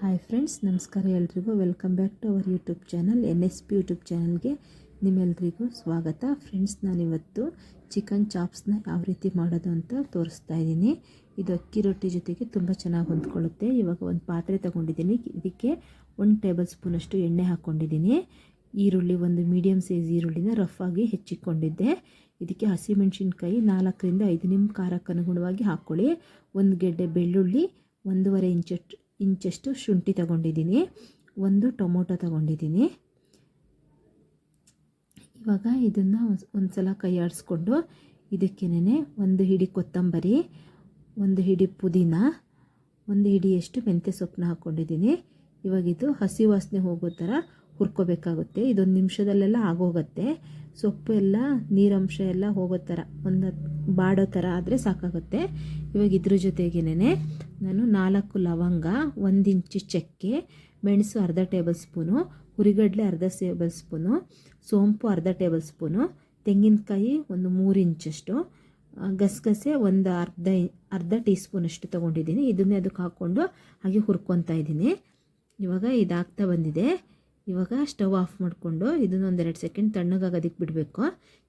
Hi friends ನಮಸ್ಕಾರ ಎಲ್ರಿಗೂ. Welcome back to our YouTube channel N S P YouTube ಚಾನಲ್ಗೆ ನಿಮ್ಮೆಲ್ರಿಗೂ ಸ್ವಾಗತ. ಫ್ರೆಂಡ್ಸ್ ನಾನಿವತ್ತು ಚಿಕನ್ ಚಾಪ್ಸ್ನ ಯಾವ ರೀತಿ ಮಾಡೋದು ಅಂತ ತೋರಿಸ್ತಾ ಇದ್ದೀನಿ. ಇದು ಅಕ್ಕಿ ರೊಟ್ಟಿ ಜೊತೆಗೆ ತುಂಬ ಚೆನ್ನಾಗಿ ಹೊಂದ್ಕೊಳ್ಳುತ್ತೆ. ಇವಾಗ ಒಂದು ಪಾತ್ರೆ ತೊಗೊಂಡಿದ್ದೀನಿ. ಇದಕ್ಕೆ ಒಂದು ಟೇಬಲ್ ಸ್ಪೂನಷ್ಟು ಎಣ್ಣೆ ಹಾಕ್ಕೊಂಡಿದ್ದೀನಿ ಈರುಳ್ಳಿ ಒಂದು ಮೀಡಿಯಮ್ ಸೈಜ್ ಈರುಳ್ಳಿನ ರಫ್ ಹೆಚ್ಚಿಕೊಂಡಿದ್ದೆ. ಇದಕ್ಕೆ ಹಸಿಮೆಣಸಿನ್ಕಾಯಿ ನಾಲ್ಕರಿಂದ ಐದು ನಿಮ್ಮ ಖಾರಕ್ಕೆ ಅನುಗುಣವಾಗಿ ಹಾಕ್ಕೊಳ್ಳಿ ಒಂದು ಗೆಡ್ಡೆ ಬೆಳ್ಳುಳ್ಳಿ, ಒಂದೂವರೆ ಇಂಚಷ್ಟು ಇಂಚಷ್ಟು ಶುಂಠಿ ತಗೊಂಡಿದ್ದೀನಿ. ಒಂದು ಟೊಮೊಟೊ ತಗೊಂಡಿದ್ದೀನಿ. ಇವಾಗ ಇದನ್ನು ಒಂದು ಸಲ ಕೈ ಆಡಿಸ್ಕೊಂಡು ಇದಕ್ಕೇನೆ ಒಂದು ಹಿಡಿ ಕೊತ್ತಂಬರಿ, ಒಂದು ಹಿಡಿ ಪುದೀನ, ಒಂದು ಹಿಡಿಯಷ್ಟು ಮೆಂತ್ಯ ಸೊಪ್ಪನ್ನ ಹಾಕ್ಕೊಂಡಿದ್ದೀನಿ ಇವಾಗಿದ್ದು ಇದು ಹಸಿ ವಾಸನೆ ಹೋಗೋ ಥರ ಹುರ್ಕೋಬೇಕಾಗುತ್ತೆ. ಇದೊಂದು ನಿಮಿಷದಲ್ಲೆಲ್ಲ ಆಗೋಗುತ್ತೆ. ಸೊಪ್ಪು ಎಲ್ಲ, ನೀರಂಶ ಎಲ್ಲ ಹೋಗೋ ಥರ, ಒಂದು ಬಾಡೋ ಥರ ಆದರೆ ಸಾಕಾಗುತ್ತೆ. ಇವಾಗ ಇದ್ರ ಜೊತೆಗೇನೆ ನಾನು ನಾಲ್ಕು ಲವಂಗ, ಒಂದು ಇಂಚು ಚಕ್ಕೆ, ಮೆಣಸು ಅರ್ಧ ಟೇಬಲ್ ಸ್ಪೂನು, ಹುರಿಗಡಲೆ ಅರ್ಧ ಟೇಬಲ್ ಸ್ಪೂನು, ಸೋಂಪು ಅರ್ಧ ಟೇಬಲ್ ಸ್ಪೂನು, ತೆಂಗಿನಕಾಯಿ ಒಂದು ಮೂರು ಇಂಚಷ್ಟು ಗಸಗಸೆ ಒಂದು ಅರ್ಧ ಅರ್ಧ ಟೀ ಸ್ಪೂನಷ್ಟು ತೊಗೊಂಡಿದ್ದೀನಿ. ಇದನ್ನೇ ಅದಕ್ಕೆ ಹಾಕ್ಕೊಂಡು ಹಾಗೆ ಹುರ್ಕೊತಾ ಇದ್ದೀನಿ. ಇವಾಗ ಇದಾಗ್ತಾ ಬಂದಿದೆ. ಇವಾಗ ಸ್ಟವ್ ಆಫ್ ಮಾಡಿಕೊಂಡು ಇದನ್ನು ಒಂದೆರಡು ಸೆಕೆಂಡ್ ತಣ್ಣಗಾಗೋದಕ್ಕೆ ಬಿಡಬೇಕು.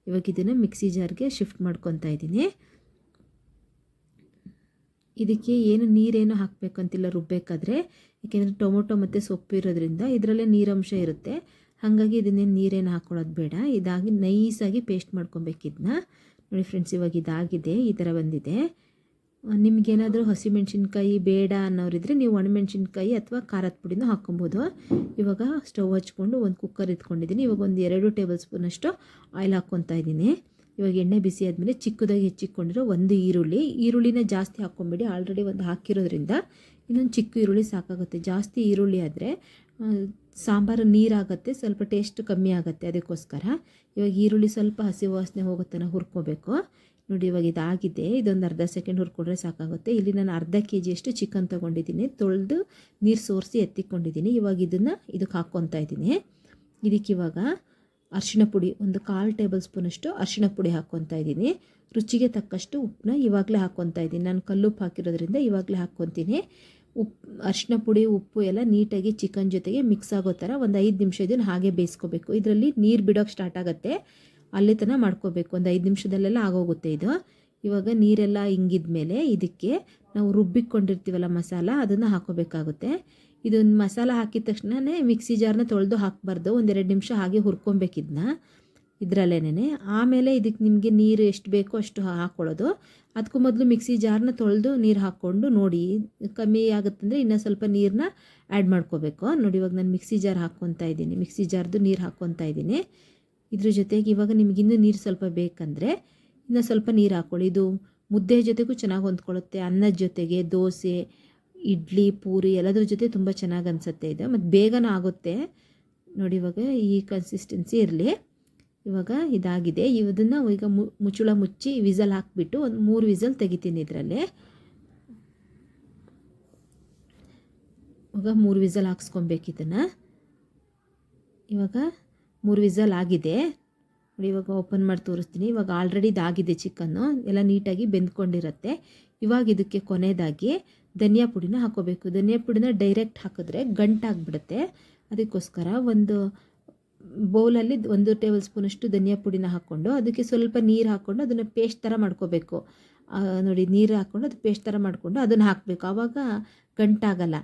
ಇವಾಗ ಇದನ್ನು ಮಿಕ್ಸಿ ಜಾರ್ಗೆ ಶಿಫ್ಟ್ ಮಾಡ್ಕೊತಾ ಇದ್ದೀನಿ. ಇದಕ್ಕೆ ಏನು ನೀರೇನು ಹಾಕಬೇಕು ಅಂತಿಲ್ಲ ರುಬ್ಬೇಕಾದ್ರೆ. ಏಕೆಂದರೆ ಟೊಮೊಟೊ ಮತ್ತು ಸೊಪ್ಪು ಇರೋದ್ರಿಂದ ಇದರಲ್ಲೇ ನೀರಂಶ ಇರುತ್ತೆ. ಹಾಗಾಗಿ ಇದನ್ನೇನು ನೀರೇನು ಹಾಕ್ಕೊಳ್ಳೋದು ಬೇಡ. ಇದಾಗಿ ನೈಸಾಗಿ ಪೇಸ್ಟ್ ಮಾಡ್ಕೊಬೇಕಿದ್ನ ನೋಡಿ ಫ್ರೆಂಡ್ಸ್, ಇವಾಗ ಇದಾಗಿದೆ. ಈ ಥರ ಬಂದಿದೆ. ನಿಮಗೇನಾದರೂ ಹಸಿಮೆಣ್ಸಿನ್ಕಾಯಿ ಬೇಡ ಅನ್ನೋರಿದ್ರೆ ನೀವು ಒಣಮೆಣ್ಸಿನ್ಕಾಯಿ ಅಥವಾ ಖಾರದ ಪುಡಿನೂ ಹಾಕ್ಕೊಬೋದು. ಇವಾಗ ಸ್ಟವ್ ಹಚ್ಕೊಂಡು ಒಂದು ಕುಕ್ಕರ್ ಇಟ್ಕೊಂಡಿದ್ದೀನಿ. ಇವಾಗ ಒಂದು ಎರಡು ಟೇಬಲ್ ಸ್ಪೂನಷ್ಟು ಆಯಿಲ್ ಹಾಕ್ಕೊತಾ ಇದ್ದೀನಿ. ಇವಾಗ ಎಣ್ಣೆ ಬಿಸಿ ಆದಮೇಲೆ ಚಿಕ್ಕದಾಗಿ ಹೆಚ್ಚಿಕೊಂಡಿರೋ ಒಂದು ಈರುಳ್ಳಿ. ಈರುಳ್ಳಿನ ಜಾಸ್ತಿ ಹಾಕ್ಕೊಂಬೇಡಿ. ಆಲ್ರೆಡಿ ಒಂದು ಹಾಕಿರೋದ್ರಿಂದ ಇನ್ನೊಂದು ಚಿಕ್ಕ ಈರುಳ್ಳಿ ಸಾಕಾಗುತ್ತೆ. ಜಾಸ್ತಿ ಈರುಳ್ಳಿ ಆದರೆ ಸಾಂಬಾರು ನೀರಾಗುತ್ತೆ, ಸ್ವಲ್ಪ ಟೇಸ್ಟ್ ಕಮ್ಮಿ ಆಗುತ್ತೆ ಅದಕ್ಕೋಸ್ಕರ. ಇವಾಗ ಈರುಳ್ಳಿ ಸ್ವಲ್ಪ ಹಸಿ ವಾಸನೆ ಹೋಗೋ ಹುರ್ಕೋಬೇಕು. ನೋಡಿ ಇವಾಗ ಇದಾಗಿದೆ. ಇದೊಂದು ಅರ್ಧ ಸೆಕೆಂಡ್ ಹುರ್ಕೊಂಡ್ರೆ ಸಾಕಾಗುತ್ತೆ. ಇಲ್ಲಿ ನಾನು ಅರ್ಧ ಕೆ ಜಿಯಷ್ಟು ಚಿಕನ್ ತೊಗೊಂಡಿದ್ದೀನಿ. ತೊಳೆದು ನೀರು ಸೋರಿಸಿ ಎತ್ತಿಕೊಂಡಿದ್ದೀನಿ. ಇವಾಗ ಇದನ್ನು ಇದಕ್ಕೆ ಹಾಕ್ಕೊತಾ ಇದ್ದೀನಿ. ಇದಕ್ಕೆ ಇವಾಗ ಪುಡಿ, ಒಂದು ಕಾಲು ಟೇಬಲ್ ಸ್ಪೂನಷ್ಟು ಅರಿಶಿಣ ಪುಡಿ ಹಾಕ್ಕೊತಾ ಇದ್ದೀನಿ. ರುಚಿಗೆ ತಕ್ಕಷ್ಟು ಉಪ್ಪನ್ನ ಇವಾಗಲೇ ಹಾಕ್ಕೊತಾ ಇದ್ದೀನಿ. ನಾನು ಕಲ್ಲುಪ್ಪು ಹಾಕಿರೋದ್ರಿಂದ ಇವಾಗಲೇ ಹಾಕ್ಕೊತೀನಿ. ಉಪ್ಪು ಅರಿಶಿನ ಪುಡಿ, ಉಪ್ಪು ಎಲ್ಲ ನೀಟಾಗಿ ಚಿಕನ್ ಜೊತೆಗೆ ಮಿಕ್ಸ್ ಆಗೋ ಥರ ಒಂದು ಐದು ನಿಮಿಷ ಇದನ್ನು ಹಾಗೆ ಬೇಯಿಸ್ಕೋಬೇಕು. ಇದರಲ್ಲಿ ನೀರು ಬಿಡೋಕ್ಕೆ ಸ್ಟಾರ್ಟ್ ಆಗುತ್ತೆ. ಅಲ್ಲಿ ತನಕ ಮಾಡ್ಕೋಬೇಕು. ಒಂದು ಐದು ನಿಮಿಷದಲ್ಲೆಲ್ಲ ಆಗೋಗುತ್ತೆ ಇದು. ಇವಾಗ ನೀರೆಲ್ಲ ಹಿಂಗಿದ ಮೇಲೆ ಇದಕ್ಕೆ ನಾವು ರುಬ್ಬಿಕೊಂಡಿರ್ತೀವಲ್ಲ ಮಸಾಲ, ಅದನ್ನು ಹಾಕೋಬೇಕಾಗುತ್ತೆ. ಇದೊಂದು ಮಸಾಲ ಹಾಕಿದ ತಕ್ಷಣವೇ ಮಿಕ್ಸಿ ಜಾರ್ನ ತೊಳೆದು ಹಾಕಬಾರ್ದು. ಒಂದೆರಡು ನಿಮಿಷ ಹಾಗೆ ಹುರ್ಕೊಬೇಕಿದ್ನ ಇದರಲ್ಲೇನೆ ಆಮೇಲೆ ಇದಕ್ಕೆ ನಿಮಗೆ ನೀರು ಎಷ್ಟು ಬೇಕೋ ಅಷ್ಟು ಹಾಕ್ಕೊಳ್ಳೋದು ಅದಕ್ಕೂ ಮೊದಲು ಮಿಕ್ಸಿ ಜಾರ್ನ ತೊಳೆದು ನೀರು ಹಾಕ್ಕೊಂಡು ನೋಡಿ ಕಮ್ಮಿ ಆಗುತ್ತಂದರೆ ಇನ್ನೂ ಸ್ವಲ್ಪ ನೀರನ್ನ ಆ್ಯಡ್ ಮಾಡ್ಕೋಬೇಕು. ನೋಡಿ ಇವಾಗ ನಾನು ಮಿಕ್ಸಿ ಜಾರ್ ಹಾಕ್ಕೊತಾ ಇದ್ದೀನಿ. ಮಿಕ್ಸಿ ಜಾರ್ದು ನೀರು ಹಾಕ್ಕೊತಾ ಇದ್ದೀನಿ. ಇದ್ರ ಜೊತೆಗೆ ಇವಾಗ ನಿಮಗಿನ್ನೂ ನೀರು ಸ್ವಲ್ಪ ಬೇಕಂದರೆ ಇನ್ನೂ ಸ್ವಲ್ಪ ನೀರು ಹಾಕ್ಕೊಳ್ಳಿ ಇದು ಮುದ್ದೆ ಜೊತೆಗೂ ಚೆನ್ನಾಗಿ ಹೊಂದ್ಕೊಳ್ಳುತ್ತೆ. ಅನ್ನದ ಜೊತೆಗೆ ದೋಸೆ, ಇಡ್ಲಿ, ಪೂರಿ ಎಲ್ಲದ್ರ ಜೊತೆ ತುಂಬ ಚೆನ್ನಾಗಿ ಅನಿಸುತ್ತೆ ಇದು. ಮತ್ತು ಬೇಗನೂ ಆಗುತ್ತೆ. ನೋಡಿ ಇವಾಗ ಈ ಕನ್ಸಿಸ್ಟೆನ್ಸಿ ಇರಲಿ. ಇವಾಗ ಇದಾಗಿದೆ. ಇದನ್ನು ಈಗ ಮುಚ್ಚುಳ ಮುಚ್ಚಿ ವಿಸಲ್ ಹಾಕಿಬಿಟ್ಟು ಒಂದು ಮೂರು ವಿಸಲ್ ತೆಗಿತೀನಿ ಇದರಲ್ಲಿ. ಇವಾಗ ಮೂರು ವಿಸಲ್ ಹಾಕ್ಸ್ಕೊಬೇಕು ಇದನ್ನು. ಇವಾಗ ಮೂರು ವಿಸಲ್ ಆಗಿದೆ. ಇವಾಗ ಓಪನ್ ಮಾಡಿ ತೋರಿಸ್ತೀನಿ. ಇವಾಗ ಆಲ್ರೆಡಿ ಇದಾಗಿದೆ ಚಿಕನ್ನು. ಎಲ್ಲ ನೀಟಾಗಿ ಬೆಂದ್ಕೊಂಡಿರುತ್ತೆ. ಇವಾಗ ಇದಕ್ಕೆ ಕೊನೆಯದಾಗಿ ಧನಿಯಾ ಪುಡಿನ ಹಾಕೋಬೇಕು. ಧನಿಯಾ ಪುಡಿನ ಡೈರೆಕ್ಟ್ ಹಾಕಿದ್ರೆ ಗಂಟಾಗ್ಬಿಡುತ್ತೆ. ಅದಕ್ಕೋಸ್ಕರ ಒಂದು ಬೌಲಲ್ಲಿ ಒಂದು ಟೇಬಲ್ ಸ್ಪೂನಷ್ಟು ಧನಿಯಾ ಪುಡಿನ ಹಾಕ್ಕೊಂಡು ಅದಕ್ಕೆ ಸ್ವಲ್ಪ ನೀರು ಹಾಕ್ಕೊಂಡು ಅದನ್ನು ಪೇಸ್ಟ್ ಥರ ಮಾಡ್ಕೋಬೇಕು. ನೋಡಿ ನೀರು ಹಾಕ್ಕೊಂಡು ಅದು ಪೇಸ್ಟ್ ಥರ ಮಾಡಿಕೊಂಡು ಅದನ್ನು ಹಾಕಬೇಕು. ಆವಾಗ ಗಂಟಾಗಲ್ಲ.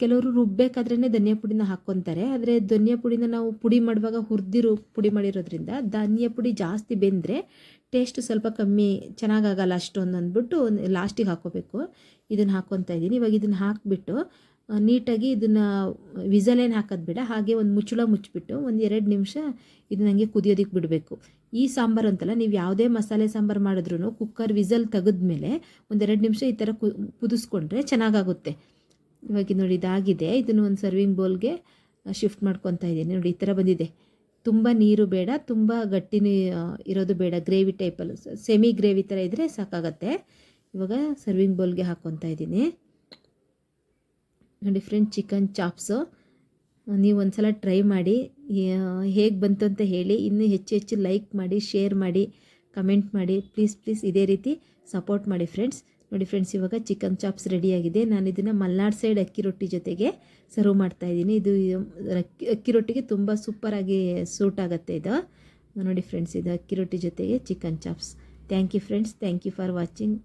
ಕೆಲವರು ರುಬ್ಬೇಕಾದ್ರೇ ಧನಿಯಾ ಪುಡಿನ ಹಾಕ್ಕೊತಾರೆ ಆದರೆ ಧನಿಯಾ ಪುಡಿನ ನಾವು ಪುಡಿ ಮಾಡುವಾಗ ಹುರಿದಿರು ಪುಡಿ ಮಾಡಿರೋದ್ರಿಂದ ಧನಿಯಾ ಪುಡಿ ಜಾಸ್ತಿ ಬೆಂದರೆ ಟೇಸ್ಟ್ ಸ್ವಲ್ಪ ಕಮ್ಮಿ ಚೆನ್ನಾಗಾಗಲ್ಲ ಅಷ್ಟೊಂದು ಅಂದ್ಬಿಟ್ಟು ಲಾಸ್ಟಿಗೆ ಹಾಕ್ಕೋಬೇಕು. ಇದನ್ನು ಹಾಕ್ಕೊತಾ ಇದ್ದೀನಿ ಇವಾಗ ಇದನ್ನು ಹಾಕಿಬಿಟ್ಟು ನೀಟಾಗಿ ಇದನ್ನು ವಿಸಲೇನು ಹಾಕೋದು ಬೇಡ, ಹಾಗೆ ಒಂದು ಮುಚ್ಚಳ ಮುಚ್ಚಿಬಿಟ್ಟು ಒಂದು ಎರಡು ನಿಮಿಷ ಇದು ನನಗೆ ಕುದಿಯೋದಕ್ಕೆ ಬಿಡಬೇಕು. ಈ ಸಾಂಬಾರು ಅಂತಲ್ಲ, ನೀವು ಯಾವುದೇ ಮಸಾಲೆ ಸಾಂಬಾರು ಮಾಡಿದ್ರೂ ಕುಕ್ಕರ್ ವಿಸಲ್ ತೆಗೆದ್ಮೇಲೆ ಒಂದೆರಡು ನಿಮಿಷ ಈ ಥರ ಕುದಿಸ್ಕೊಂಡ್ರೆ ಚೆನ್ನಾಗಾಗುತ್ತೆ. ಇವಾಗ ನೋಡಿ ಇದಾಗಿದೆ, ಇದನ್ನು ಒಂದು ಸರ್ವಿಂಗ್ ಬೌಲ್ಗೆ ಶಿಫ್ಟ್ ಮಾಡ್ಕೊತಾ ಇದ್ದೀನಿ. ನೋಡಿ, ಈ ಥರ ಬಂದಿದೆ. ತುಂಬ ನೀರು ಬೇಡ, ತುಂಬ ಗಟ್ಟಿನೂ ಇರೋದು ಬೇಡ. ಗ್ರೇವಿ ಟೈಪಲ್ಲಿ ಸೆಮಿ ಗ್ರೇವಿ ಥರ ಇದ್ದರೆ ಸಾಕಾಗತ್ತೆ. ಇವಾಗ ಸರ್ವಿಂಗ್ ಬೌಲ್ಗೆ ಹಾಕ್ಕೊತಾ ಇದ್ದೀನಿ. ನೋಡಿ ಫ್ರೆಂಡ್ ಚಿಕನ್ ಚಾಪ್ಸು ನೀವು ಒಂದು ಸಲ ಟ್ರೈ ಮಾಡಿ ಹೇಗೆ ಬಂತು ಅಂತ ಹೇಳಿ, ಇನ್ನೂ ಹೆಚ್ಚು ಹೆಚ್ಚು ಲೈಕ್ ಮಾಡಿ ಶೇರ್ ಮಾಡಿ ಕಮೆಂಟ್ ಮಾಡಿ ಪ್ಲೀಸ್ ಪ್ಲೀಸ್ ಇದೇ ರೀತಿ ಸಪೋರ್ಟ್ ಮಾಡಿ ಫ್ರೆಂಡ್ಸ್ ನೋಡಿ ಫ್ರೆಂಡ್ಸ್ ಇವಾಗ ಚಿಕನ್ ಚಾಪ್ಸ್ ರೆಡಿಯಾಗಿದೆ ನಾನು ಇದನ್ನು ಮಲ್ನಾಡ್ ಸೈಡ್ ಅಕ್ಕಿ ರೊಟ್ಟಿ ಜೊತೆಗೆ ಸರ್ವ್ ಮಾಡ್ತಾ ಇದ್ದೀನಿ. ಇದು ಅಕ್ಕಿ ಅಕ್ಕಿ ರೊಟ್ಟಿಗೆ ತುಂಬ ಸೂಪರಾಗಿ ಸೂಟ್ ಆಗುತ್ತೆ ಇದು. ನೋಡಿ ಫ್ರೆಂಡ್ಸ್ ಇದು ಅಕ್ಕಿ ರೊಟ್ಟಿ ಜೊತೆಗೆ chicken chops thank you friends thank you for watching